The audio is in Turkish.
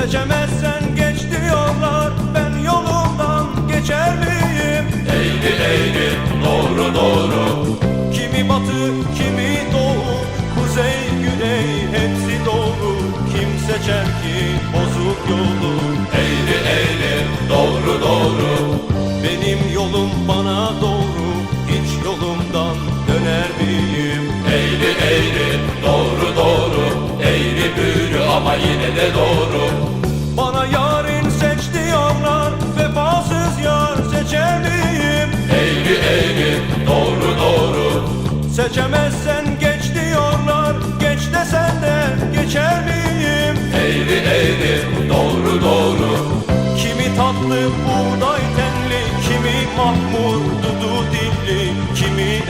Seçemezsen geç diyorlar Ben yolumdan geçer miyim? Eğri eğri doğru doğru Kimi batı kimi doğu Kuzey güney hepsi doğru Kim seçer ki bozuk yolu? Eğri eğri doğru doğru Benim yolum bana doğru Hiç yolumdan döner miyim? Eğri eğri doğru doğru Eğri büğrü ama yine de doğru Seçemezsen geç diyorlar Geç desen de geçer miyim? Eğri eğri doğru doğru Kimi tatlı buğday tenli Kimi mahmut